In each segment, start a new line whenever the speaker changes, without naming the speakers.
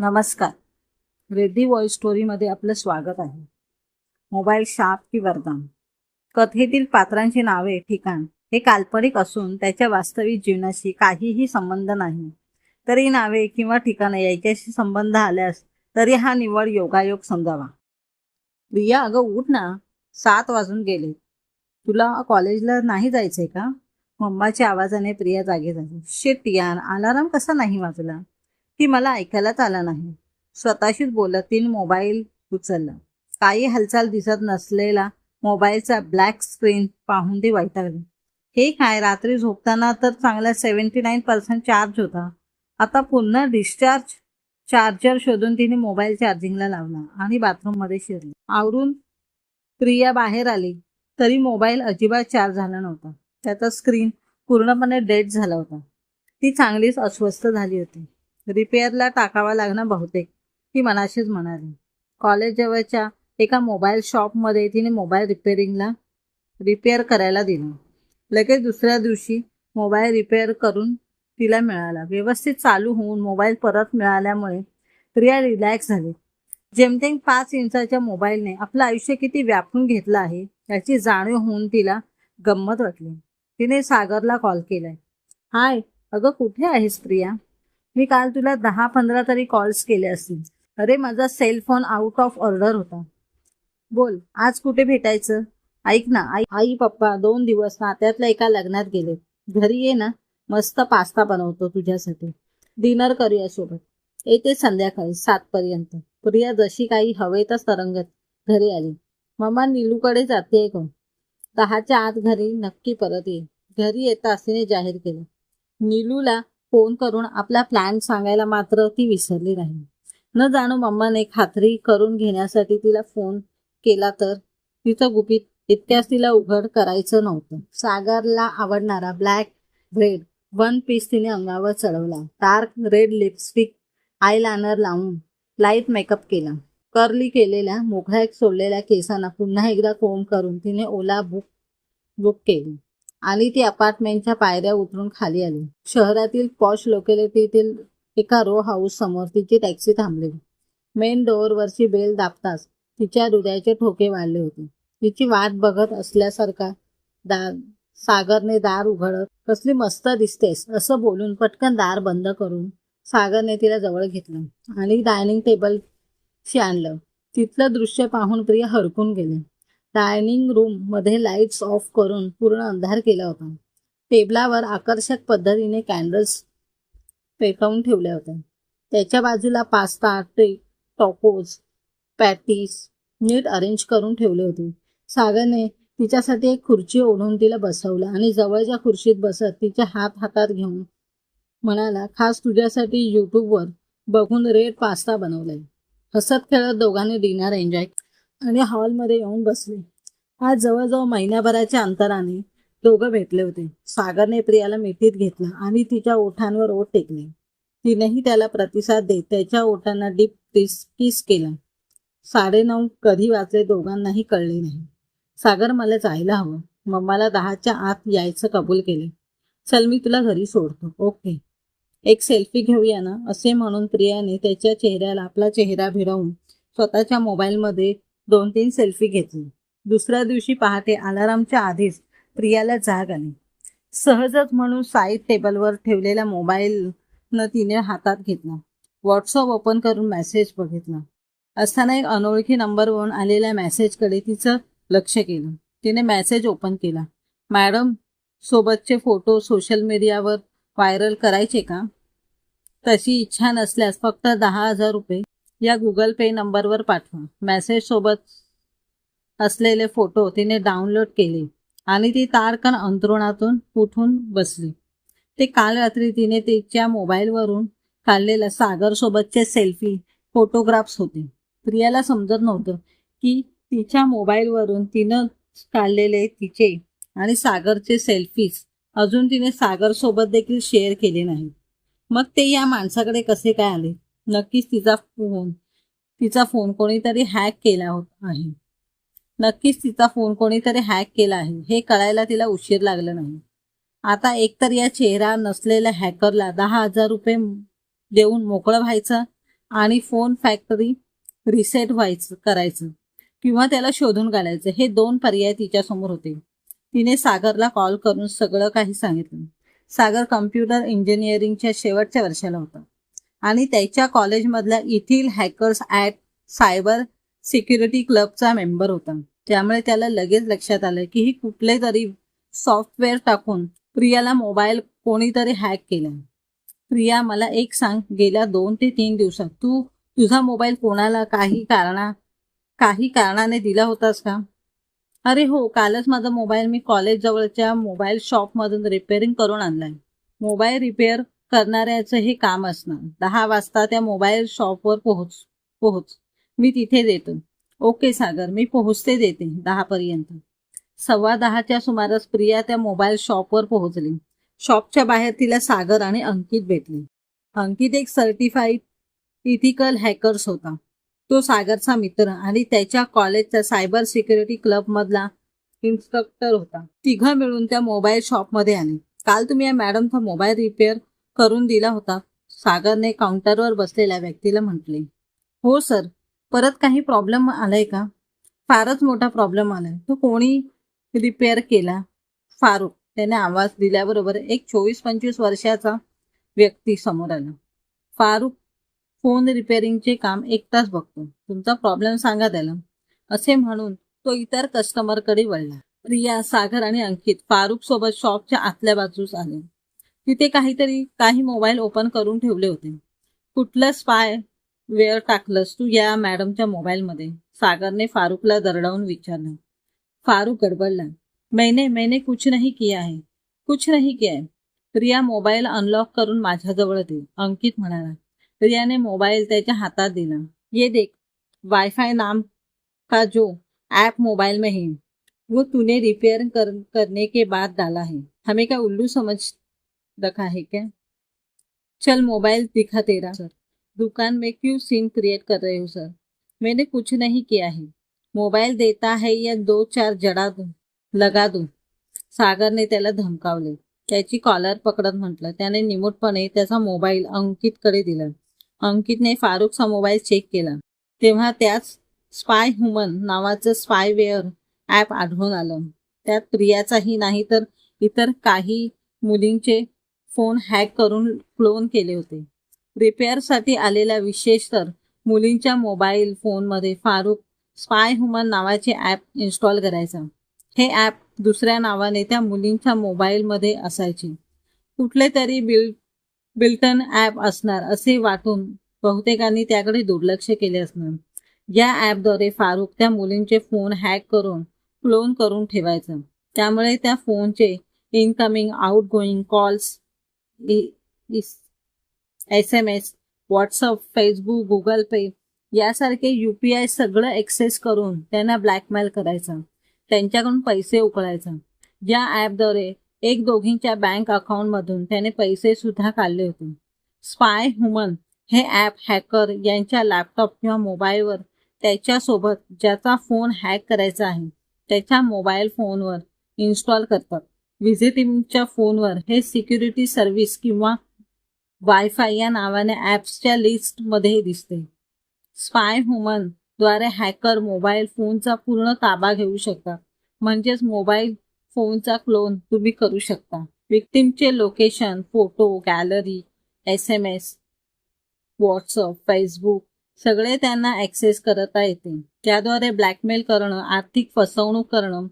नमस्कार. रेड्डी वॉइस स्टोरीमध्ये आपलं स्वागत आहे. मोबाईल शाप की वरदान कथेतील पात्रांची नावे ठिकाण हे काल्पनिक असून त्याच्या वास्तविक जीवनाशी काहीही संबंध नाही. तरी नावे किंवा ठिकाणं याच्याशी संबंध आल्यास तरी हा निवड योगायोग समजावा. प्रिया अगं उठ ना. सात वाजून गेले. तुला कॉलेजला नाही जायचंय का? मम्माच्या आवाजाने प्रिया जागे झाली. शेट यार अलाराम कसा नाही वाजला? ती मला ऐकायलाच आला नाही. स्वतःशीच बोलत तिने मोबाईल उचलला. काही हालचाल दिसत नसलेला मोबाईलचा ब्लॅक स्क्रीन पाहून ती वैतागली. हे काय? रात्री झोपताना तर चांगला सेवन्टी नाईन पर्सेंट चार्ज होता. आता पुन्हा डिस्चार्ज चार्जर शोधून तिने मोबाईल चार्जिंगला लावला आणि बाथरूममध्ये शिरली. आवरून प्रिया बाहेर आली तरी मोबाईल अजिबात चार्ज झाला नव्हता. त्याचा स्क्रीन पूर्णपणे डेड झाला होता. ती चांगलीच अस्वस्थ झाली होती. रिपेअरला टाकावा लागणं बहुतेक ती मनाशीच म्हणाली. कॉलेज जवळच्या एका मोबाईल शॉपमध्ये तिने मोबाईल रिपेअरिंगला रिपेअर करायला दिला. लगेच दुसऱ्या दिवशी मोबाईल रिपेअर करून तिला मिळाला. व्यवस्थित चालू होऊन मोबाईल परत मिळाल्यामुळे प्रिया रिलॅक्स झाली. जेमतेम पाच इंचाच्या मोबाईलने आपलं आयुष्य किती व्यापून घेतलं आहे याची जाणीव होऊन तिला गंमत वाटली. तिने सागरला कॉल केलाय. हाय अगं कुठे आहेस प्रिया? मी काल तुला दहा पंधरा तरी कॉल्स केले असतील. अरे माझा cell phone out of order होता. बोल आज कुठे भेटायचं? ऐक ना आई आई पप्पा दोन दिवस नात्यातल्या एका लग्नात गेले. घरी ये ना मस्त पास्ता बनवतो तुझ्यासाठी. डिनर करूया सोबत. येते संध्याकाळी सातपर्यंत प्रिया जशी काही हवेतच तरंगत घरी आली. मम्मा नीलूकडे जाते ग दहाच्या आत घरी नक्की परत ये. घरी येता तिने जाहीर केलं. नीलूला फोन करून आपला प्लॅन सांगायला मात्र ती विसरली नाही. न जाणू मम्माने खात्री करून घेण्यासाठी तिला फोन केला तर तिचं गुपित इतक्याच तिला उघड करायचं नव्हतं. सागरला आवडणारा ब्लॅक रेड वन पीस तिने अंगावर चढवला. Dark red lipstick eye liner लावून लाइट मेकअप केला. कर्ली केलेल्या मोकळ्या सोडलेल्या केसांना पुन्हा एकदा कोंब करून तिने ओला बुक बुक केली. आणि ती अपार्टमेंटच्या पायऱ्या उतरून खाली आली. शहरातील पॉश लोकॅलिटीतील एका रो हाऊस समोर तिची टॅक्सी थांबली. मेन डोअरवरची बेल दाबताच तिच्या हृदयाचे ठोके वाढले होते. तिची वाट बघत असल्यासारखा दार सागरने दार उघडत कसली मस्त दिसतेस असं बोलून पटकन दार बंद करून सागरने तिला जवळ घेतलं आणि डायनिंग टेबलशी आणलं. तिथलं दृश्य पाहून प्रिया हरकून गेले. डायनिंग रूममध्ये लाईट्स ऑफ करून पूर्ण अंधार केला होता. टेबलावर आकर्षक पद्धतीने कॅन्डल्स पेटवून ठेवल्या होत्या. त्याच्या बाजूला पास्ता टे टॉकोज पॅटीस नीट अरेंज करून ठेवले होते. सागरने तिच्यासाठी एक खुर्ची ओढून तिला बसवलं आणि जवळच्या खुर्चीत बसत तिचे हात हातात घेऊन म्हणाला खास तुझ्यासाठी यूट्यूबवर बघून रेड पास्ता बनवलाय. हसत खेळत दोघांनी डिनर एन्जॉय आणि हॉलमध्ये येऊन बसले. आज जवळजवळ महिन्याभराच्या अंतराने दोघं भेटले होते. सागरने प्रियाला मिठीत घेतला आणि तिच्या ओठांवर ओठ टेकले. तिनेही त्याला प्रतिसाद देत त्याच्या ओठांना डीप किस किस केला. साडेनऊ कधी वाचले दोघांनाही कळले नाही. सागर मला जायला हवं. मम्माला दहाच्या आत यायचं कबूल केले. चल मी तुला घरी सोडतो. ओके. एक सेल्फी घेऊया ना? असे म्हणून प्रियाने त्याच्या चेहऱ्याला आपला चेहरा भिडवून स्वतःच्या मोबाईलमध्ये दोन तीन सेल्फी घेतली. दुसऱ्या दिवशी पहाटे अलारामच्या आधीच प्रियाला जाग आली. सहजच म्हणून साईड टेबलवर ठेवलेला मोबाईलनं तिने हातात घेतला. व्हॉट्सअप ओपन करून मेसेज बघितला. असताना एक अनोळखी नंबरवरून आलेल्या मेसेजकडे तिचं लक्ष केलं. तिने मेसेज ओपन केला. मॅडम सोबतचे फोटो सोशल मीडियावर व्हायरल करायचे का? तशी इच्छा नसल्यास फक्त दहा हजार रुपये या गुगल पे नंबरवर पाठवा मेसेज सोबत असलेले फोटो तिने डाउनलोड केले आणि ती तारकन अंतरुणातून उठून बसली. ते काल रात्री तिने तिच्या मोबाईलवरून काढलेल्या सागरसोबतचे सेल्फी फोटोग्राफ्स होते. प्रियाला समजत नव्हतं की तिच्या मोबाईलवरून तिनं काढलेले तिचे आणि सागरचे सेल्फीज अजून तिने सागरसोबत देखील शेअर केले नाही मग ते या माणसाकडे कसे काय आले? नक्कीच तिचा फोन तिचा फोन कोणीतरी हॅक केला होत आहे. नक्कीच तिचा फोन कोणीतरी हॅक केला आहे. हे कळायला तिला उशीर लागला नाही. आता एकतर या चेहरा नसलेल्या हॅकरला दहा हजार रुपये देऊन मोकळं व्हायचं आणि फोन फॅक्टरी रिसेट व्हायचं करायचं किंवा त्याला शोधून काढायचं. हे दोन पर्याय तिच्यासमोर होते. तिने सागरला कॉल करून सगळं काही सांगितलं. सागर कम्प्युटर इंजिनिअरिंगच्या शेवटच्या वर्षाला होता. आणि त्याच्या कॉलेजमधल्या ethyl hackers at cyber security क्लबचा मेंबर होता. त्यामुळे त्याला लगेच लक्षात आलं की ही कुठले तरी सॉफ्टवेअर टाकून प्रियाला मोबाईल कोणीतरी हॅक केला. प्रिया मला एक सांग गेल्या दोन ते तीन दिवसात तू तुझा मोबाईल कोणाला काही कारणा काही कारणाने दिला होतास का? अरे हो कालच माझा मोबाईल मी कॉलेज जवळच्या मोबाईल शॉपमधून रिपेअरिंग करून आणलाय. मोबाईल रिपेअर करणाऱ्याचं हे काम असणार. दहा वाजता त्या मोबाईल शॉपवर पोहोच पोहोच. मी तिथे देतो. ओके सागर मी पोहोचते देते दहापर्यंत सव्वा दहाच्या सुमारास प्रिया त्या मोबाईल शॉपवर पोहोचली. शॉपच्या बाहेर तिला सागर आणि अंकित भेटले. अंकित एक सर्टिफाईड इथिकल हॅकर्स होता. तो सागरचा मित्र आणि त्याच्या कॉलेजचा सायबर सिक्युरिटी क्लब मधला इन्स्ट्रक्टर होता. तिघं मिळून त्या मोबाईल शॉपमध्ये आले. काल तुम्ही या मॅडमचा मोबाईल रिपेअर करून दिला होता. सागरने काउंटरवर बसलेल्या व्यक्तीला म्हटले हो सर परत काही प्रॉब्लेम आलाय का? फारच मोठा प्रॉब्लेम आलाय. तो कोणी रिपेअर केला? फारूक त्याने आवाज दिल्याबरोबर एक चोवीस पंचवीस वर्षाचा व्यक्ती समोर आला. फारूक फोन रिपेअरिंगचे काम एकटाच बघतो. तुमचा प्रॉब्लेम सांगा त्याला. असे म्हणून तो इतर कस्टमरकडे वळला. प्रिया सागर आणि अंकित फारूक सोबत शॉपच्या आतल्या बाजूस आले. तिथे काहीतरी काही मोबाईल ओपन करून ठेवले होते. कुठलं स्पाय वेअर टाकलंस तू या मॅडमच्या मोबाईलमध्ये. सागरने फारुकला दरडावून विचारलं. फारुक गडबडला. मैंने मैंने कुछ नहीं किया है. कुछ नहीं किया है. रिया मोबाईल अनलॉक करून माझ्याजवळ दे अंकित म्हणाला. रियाने मोबाईल त्याच्या हातात दिला. ये देख वाईफाई नाम का जो ऐप मोबाइल में है वो तूने रिपेयर कर, करने के बाद डाला है. हमें क्या उल्लू समझ रखा है क्या? चल मोबाइल दिखा तेरा। सर दुकान में क्यों सीन क्रिएट कर रहे हो सर मैंने कुछ नहीं किया है। मोबाईल देता है या दो चार जडा दो लगा दो। सागरने त्याला धमकावले। त्याची कॉलर पकडत म्हटलं त्याने निमूटपणे त्याचा मोबाईल अंकितकडे दिला. अंकितने फारुकचा मोबाईल चेक केला. तेव्हा त्याच स्पाय हुमन नावाचं स्पायवेअर ॲप आढळून आलं. त्यात प्रियाचाही नाही तर इतर काही मुलींचे फोन हॅक करून क्लोन केले होते. रिपेअरसाठी आलेल्या विशेष तर मुलींच्या मोबाईल फोनमध्ये फारुक स्पाय हुमन नावाचे ॲप इन्स्टॉल करायचा. हे ॲप दुसऱ्या नावाने त्या मुलींच्या मोबाईलमध्ये असायचे. कुठले तरी बिल बिल्टन ॲप असणार असे वाटून बहुतेकांनी त्याकडे दुर्लक्ष केले असणार. या ॲपद्वारे फारुक त्या मुलींचे फोन हॅक करून क्लोन करून ठेवायचा. त्यामुळे त्या फोनचे incoming outgoing calls S M S WhatsApp Facebook Google Pay यासारखे यू पी आय सगळं एक्सेस करून त्यांना ब्लॅकमेल करायचं. त्यांच्याकडून पैसे उकळायचा. या ॲपद्वारे एक दोघींच्या बँक अकाउंटमधून त्याने पैसे सुद्धा काढले होते. स्पाय ह्युमन हे ॲप हॅकर यांच्या लॅपटॉप किंवा मोबाईलवर त्याच्यासोबत ज्याचा फोन हॅक करायचा आहे त्याच्या मोबाईल फोनवर इन्स्टॉल करतात. व्हिजिटिंगच्या फोनवर हे सिक्युरिटी सर्व्हिस किंवा वायफाय या नावाने ॲप्सच्या लिस्टमध्ये दिसते. स्पाय ह्युमनद्वारे हॅकर मोबाईल फोनचा पूर्ण ताबा घेऊ शकतात. म्हणजेच मोबाईल फोनचा क्लोन तुम्ही करू शकता. विक्टिमचे location photo gallery S M S WhatsApp Facebook सगळे त्यांना ॲक्सेस करता येते. त्याद्वारे ब्लॅकमेल करणं आर्थिक फसवणूक करणं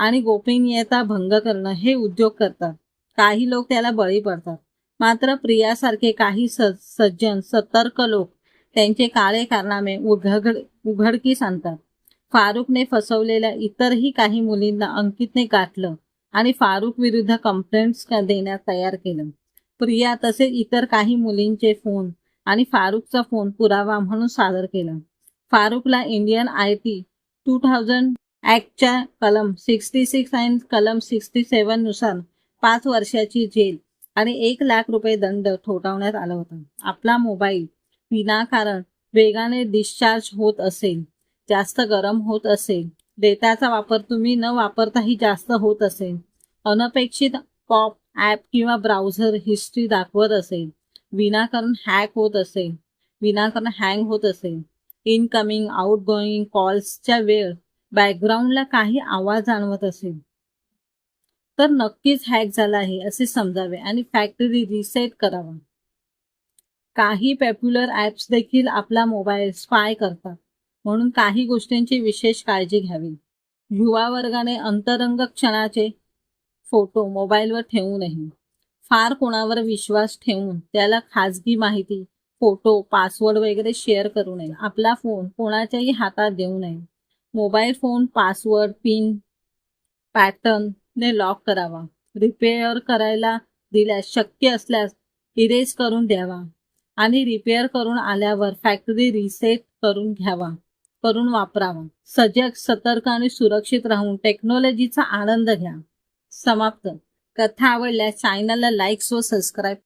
आणि गोपनीयता भंग करणं हे उद्योग करतात. काही लोक त्याला बळी पडतात. मात्र प्रियासारखे काही सज्जन सतर्क लोक त्यांचे काळे कारनामे उघड उघडकीस आणतात. फारुकने फसवलेल्या इतरही काही मुलींना अंकितने गाठलं आणि फारुक विरुद्ध कंप्लेंट्स देण्यात तयार केलं. प्रिया तसेच इतर काही मुलींचे फोन आणि फारुकचा फोन पुरावा म्हणून सादर केला. फारुकला Indian I T two thousand ॲक्टच्या कलम सिक्स्टी सिक्स अँड कलम सिक्स्टी सेवननुसार पाच वर्षाची जेल आणि एक लाख रुपये दंड ठोठावण्यात आला होता. आपला मोबाईल विनाकारण वेगाने डिस्चार्ज होत असेल जास्त गरम होत असेल डेटाचा वापर तुम्ही न वापरताही जास्त होत असेल अनपेक्षित पॉप ॲप किंवा ब्राउझर हिस्ट्री दाखवत असेल विनाकारण हॅक होत असेल विनाकारण हँग होत असेल इनकमिंग आउटगोईंग कॉल्सच्या वेळ बॅकग्राऊंडला काही आवाज जाणवत असेल तर नक्कीच हॅक झाला आहे असे समजावे आणि फॅक्टरी रिसेट करावा. काही पॉप्युलर ॲप्स देखील आपला मोबाईल स्पाय करतात म्हणून काही गोष्टींची विशेष काळजी घ्यावी. युवा वर्गाने अंतरंग क्षणाचे फोटो मोबाईलवर ठेवू नये. फार कोणावर विश्वास ठेवून त्याला खाजगी माहिती फोटो पासवर्ड वगैरे शेअर करू नये. आपला फोन कोणाच्याही हातात देऊ नये. मोबाईल फोन पासवर्ड पिन पॅटर्नने लॉक करावा. रिपेअर करायला दिल्यास शक्य असल्यास इरेज करून द्यावा आणि रिपेअर करून आल्यावर फॅक्टरी रिसेट करून घ्यावा करून वापरावा. सजग सतर्क आणि सुरक्षित राहून टेक्नॉलॉजीचा आनंद घ्या. समाप्त. कथा आवडल्यास चॅनलला लाईक्स व सबस्क्राईब